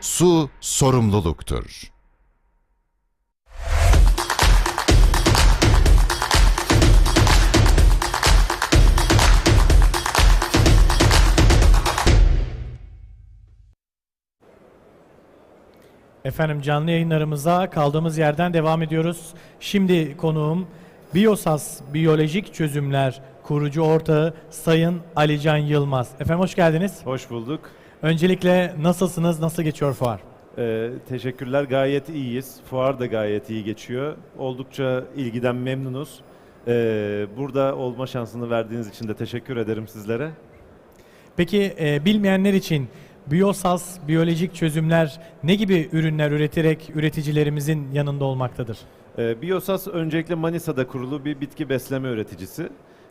Su sorumluluktur. Efendim canlı yayınlarımıza kaldığımız yerden devam ediyoruz. Şimdi konuğum Biyosas Biyolojik Çözümler kurucu ortağı Sayın Alican Yılmaz. Efendim hoş geldiniz. Hoş bulduk. Öncelikle nasılsınız? Nasıl geçiyor fuar? Ee, teşekkürler. Gayet iyiyiz. Fuar da gayet iyi geçiyor. Oldukça ilgiden memnunuz. Ee, burada olma şansını verdiğiniz için de teşekkür ederim sizlere. Peki e, bilmeyenler için Biyosas Biyolojik Çözümler ne gibi ürünler üreterek üreticilerimizin yanında olmaktadır? Ee, Biyosas öncelikle Manisa'da kurulu bir bitki besleme üreticisi.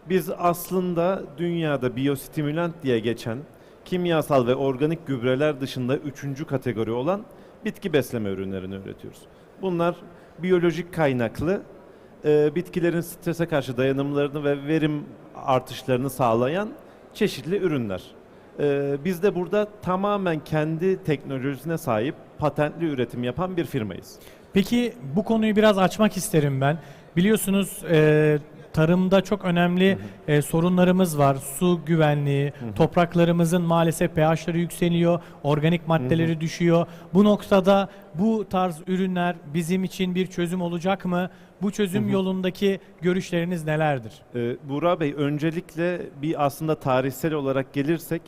Biz aslında dünyada biyostimülant diye geçen kimyasal ve organik gübreler dışında üçüncü kategori olan bitki besleme ürünlerini üretiyoruz. Bunlar biyolojik kaynaklı e, bitkilerin strese karşı dayanımlarını ve verim artışlarını sağlayan çeşitli ürünler. E, biz de burada tamamen kendi teknolojisine sahip patentli üretim yapan bir firmayız. Peki bu konuyu biraz açmak isterim ben. Biliyorsunuz e, tarımda çok önemli e, sorunlarımız var. Su güvenliği, topraklarımızın maalesef pH'ları yükseliyor, organik maddeleri düşüyor. Bu noktada bu tarz ürünler bizim için bir çözüm olacak mı? Bu çözüm yolundaki görüşleriniz nelerdir? Ee, Buğra Bey öncelikle bir aslında tarihsel olarak gelirsek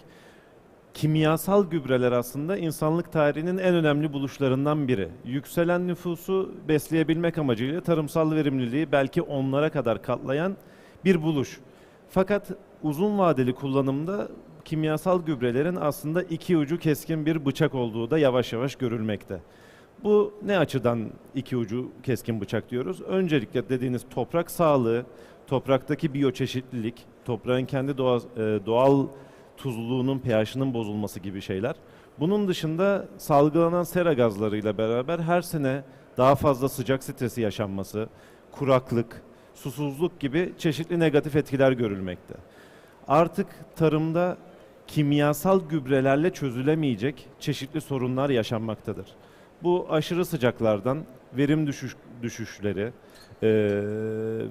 kimyasal gübreler aslında insanlık tarihinin en önemli buluşlarından biri. Yükselen nüfusu besleyebilmek amacıyla tarımsal verimliliği belki onlara kadar katlayan bir buluş. Fakat uzun vadeli kullanımda kimyasal gübrelerin aslında iki ucu keskin bir bıçak olduğu da yavaş yavaş görülmekte. Bu ne açıdan iki ucu keskin bıçak diyoruz? Öncelikle dediğiniz toprak sağlığı, topraktaki biyoçeşitlilik, toprağın kendi doğa, e, doğal tuzluluğunun pH'ının bozulması gibi şeyler. Bunun dışında salgılanan sera gazlarıyla beraber her sene daha fazla sıcak stresi yaşanması, kuraklık, susuzluk gibi çeşitli negatif etkiler görülmekte. Artık tarımda kimyasal gübrelerle çözülemeyecek çeşitli sorunlar yaşanmaktadır. Bu aşırı sıcaklardan verim düşüş, düşüşleri eee,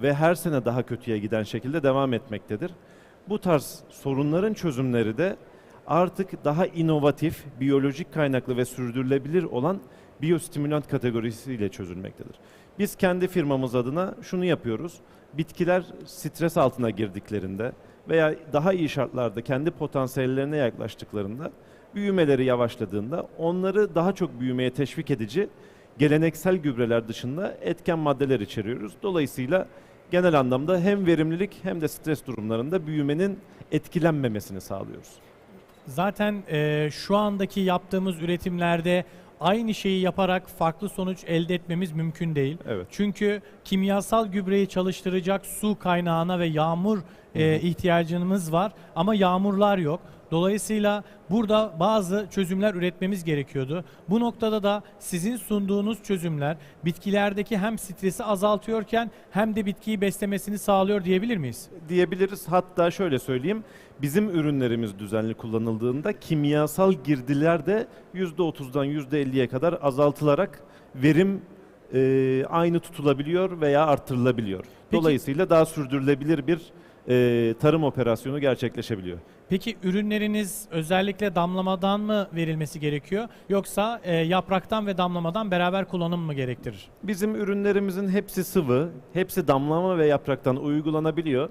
ve her sene daha kötüye giden şekilde devam etmektedir. Bu tarz sorunların çözümleri de artık daha inovatif, biyolojik kaynaklı ve sürdürülebilir olan biyostimülant kategorisiyle çözülmektedir. Biz kendi firmamız adına şunu yapıyoruz. Bitkiler stres altına girdiklerinde veya daha iyi şartlarda kendi potansiyellerine yaklaştıklarında büyümeleri yavaşladığında onları daha çok büyümeye teşvik edici geleneksel gübreler dışında etken maddeler içeriyoruz. Dolayısıyla genel anlamda hem verimlilik hem de stres durumlarında büyümenin etkilenmemesini sağlıyoruz. Zaten e, şu andaki yaptığımız üretimlerde aynı şeyi yaparak farklı sonuç elde etmemiz mümkün değil. Evet. Çünkü kimyasal gübreyi çalıştıracak su kaynağına ve yağmur e, ihtiyacımız var ama yağmurlar yok. Dolayısıyla burada bazı çözümler üretmemiz gerekiyordu. Bu noktada da sizin sunduğunuz çözümler bitkilerdeki hem stresi azaltıyorken hem de bitkiyi beslemesini sağlıyor diyebilir miyiz? diyebiliriz. Hatta şöyle söyleyeyim. Bizim ürünlerimiz düzenli kullanıldığında kimyasal girdiler de %30'dan %50'ye kadar azaltılarak verim e, aynı tutulabiliyor veya artırılabiliyor. Peki- Dolayısıyla daha sürdürülebilir bir e, tarım operasyonu gerçekleşebiliyor. Peki ürünleriniz özellikle damlamadan mı verilmesi gerekiyor yoksa e, yapraktan ve damlamadan beraber kullanım mı gerektirir? Bizim ürünlerimizin hepsi sıvı, hepsi damlama ve yapraktan uygulanabiliyor.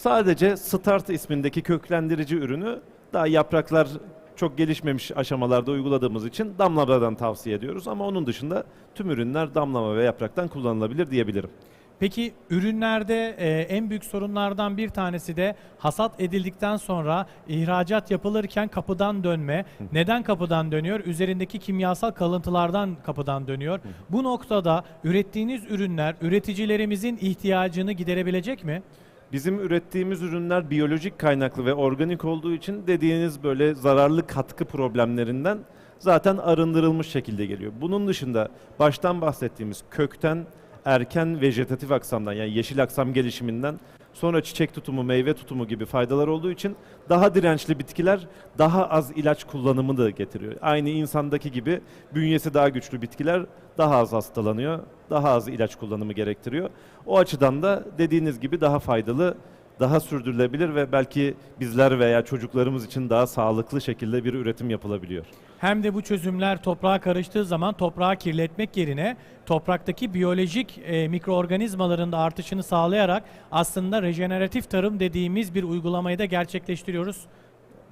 Sadece Start ismindeki köklendirici ürünü daha yapraklar çok gelişmemiş aşamalarda uyguladığımız için damlamadan tavsiye ediyoruz. Ama onun dışında tüm ürünler damlama ve yapraktan kullanılabilir diyebilirim. Peki ürünlerde e, en büyük sorunlardan bir tanesi de hasat edildikten sonra ihracat yapılırken kapıdan dönme. Neden kapıdan dönüyor? Üzerindeki kimyasal kalıntılardan kapıdan dönüyor. Bu noktada ürettiğiniz ürünler üreticilerimizin ihtiyacını giderebilecek mi? Bizim ürettiğimiz ürünler biyolojik kaynaklı ve organik olduğu için dediğiniz böyle zararlı katkı problemlerinden zaten arındırılmış şekilde geliyor. Bunun dışında baştan bahsettiğimiz kökten erken vejetatif aksamdan yani yeşil aksam gelişiminden sonra çiçek tutumu, meyve tutumu gibi faydalar olduğu için daha dirençli bitkiler daha az ilaç kullanımı da getiriyor. Aynı insandaki gibi bünyesi daha güçlü bitkiler daha az hastalanıyor, daha az ilaç kullanımı gerektiriyor. O açıdan da dediğiniz gibi daha faydalı, daha sürdürülebilir ve belki bizler veya çocuklarımız için daha sağlıklı şekilde bir üretim yapılabiliyor. Hem de bu çözümler toprağa karıştığı zaman toprağı kirletmek yerine topraktaki biyolojik e, mikroorganizmaların da artışını sağlayarak aslında rejeneratif tarım dediğimiz bir uygulamayı da gerçekleştiriyoruz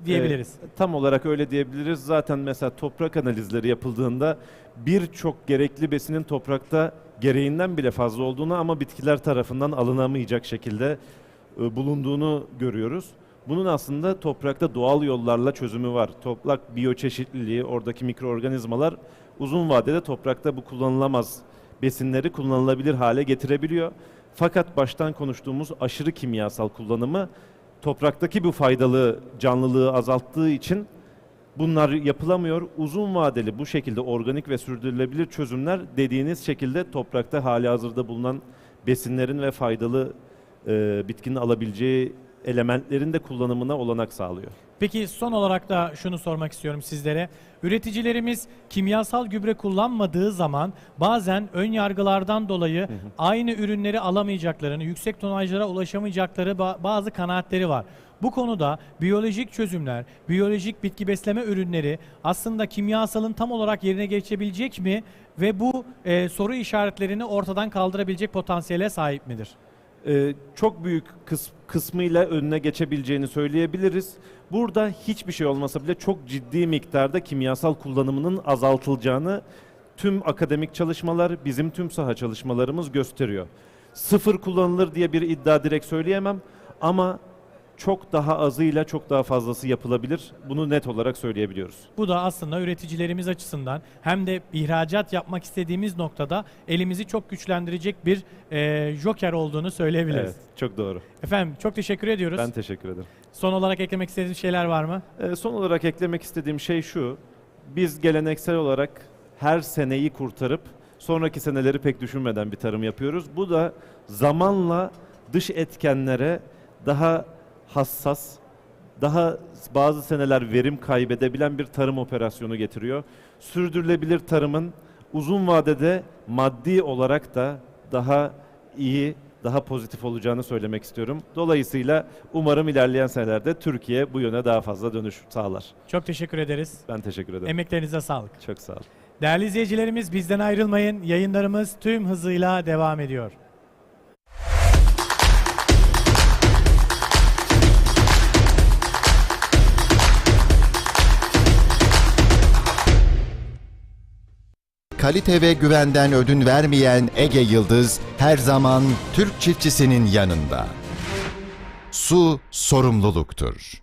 diyebiliriz. Ee, tam olarak öyle diyebiliriz. Zaten mesela toprak analizleri yapıldığında birçok gerekli besinin toprakta gereğinden bile fazla olduğunu ama bitkiler tarafından alınamayacak şekilde e, bulunduğunu görüyoruz. Bunun aslında toprakta doğal yollarla çözümü var. Toprak biyoçeşitliliği, oradaki mikroorganizmalar uzun vadede toprakta bu kullanılamaz besinleri kullanılabilir hale getirebiliyor. Fakat baştan konuştuğumuz aşırı kimyasal kullanımı topraktaki bu faydalı canlılığı azalttığı için bunlar yapılamıyor. Uzun vadeli bu şekilde organik ve sürdürülebilir çözümler dediğiniz şekilde toprakta hali hazırda bulunan besinlerin ve faydalı e, bitkinin alabileceği elementlerin de kullanımına olanak sağlıyor. Peki son olarak da şunu sormak istiyorum sizlere. Üreticilerimiz kimyasal gübre kullanmadığı zaman bazen ön yargılardan dolayı aynı ürünleri alamayacaklarını, yüksek tonajlara ulaşamayacakları ba- bazı kanaatleri var. Bu konuda biyolojik çözümler, biyolojik bitki besleme ürünleri aslında kimyasalın tam olarak yerine geçebilecek mi ve bu e, soru işaretlerini ortadan kaldırabilecek potansiyele sahip midir? Ee, çok büyük kıs- kısmıyla önüne geçebileceğini söyleyebiliriz. Burada hiçbir şey olmasa bile çok ciddi miktarda kimyasal kullanımının azaltılacağını tüm akademik çalışmalar, bizim tüm saha çalışmalarımız gösteriyor. Sıfır kullanılır diye bir iddia direkt söyleyemem ama çok daha azıyla çok daha fazlası yapılabilir. Bunu net olarak söyleyebiliyoruz. Bu da aslında üreticilerimiz açısından hem de ihracat yapmak istediğimiz noktada elimizi çok güçlendirecek bir e, joker olduğunu söyleyebiliriz. Evet, çok doğru. Efendim çok teşekkür ediyoruz. Ben teşekkür ederim. Son olarak eklemek istediğiniz şeyler var mı? Ee, son olarak eklemek istediğim şey şu. Biz geleneksel olarak her seneyi kurtarıp sonraki seneleri pek düşünmeden bir tarım yapıyoruz. Bu da zamanla dış etkenlere daha hassas, daha bazı seneler verim kaybedebilen bir tarım operasyonu getiriyor. Sürdürülebilir tarımın uzun vadede maddi olarak da daha iyi, daha pozitif olacağını söylemek istiyorum. Dolayısıyla umarım ilerleyen senelerde Türkiye bu yöne daha fazla dönüş sağlar. Çok teşekkür ederiz. Ben teşekkür ederim. Emeklerinize sağlık. Çok sağ ol. Değerli izleyicilerimiz bizden ayrılmayın. Yayınlarımız tüm hızıyla devam ediyor. Kalite ve güvenden ödün vermeyen Ege Yıldız her zaman Türk çiftçisinin yanında. Su sorumluluktur.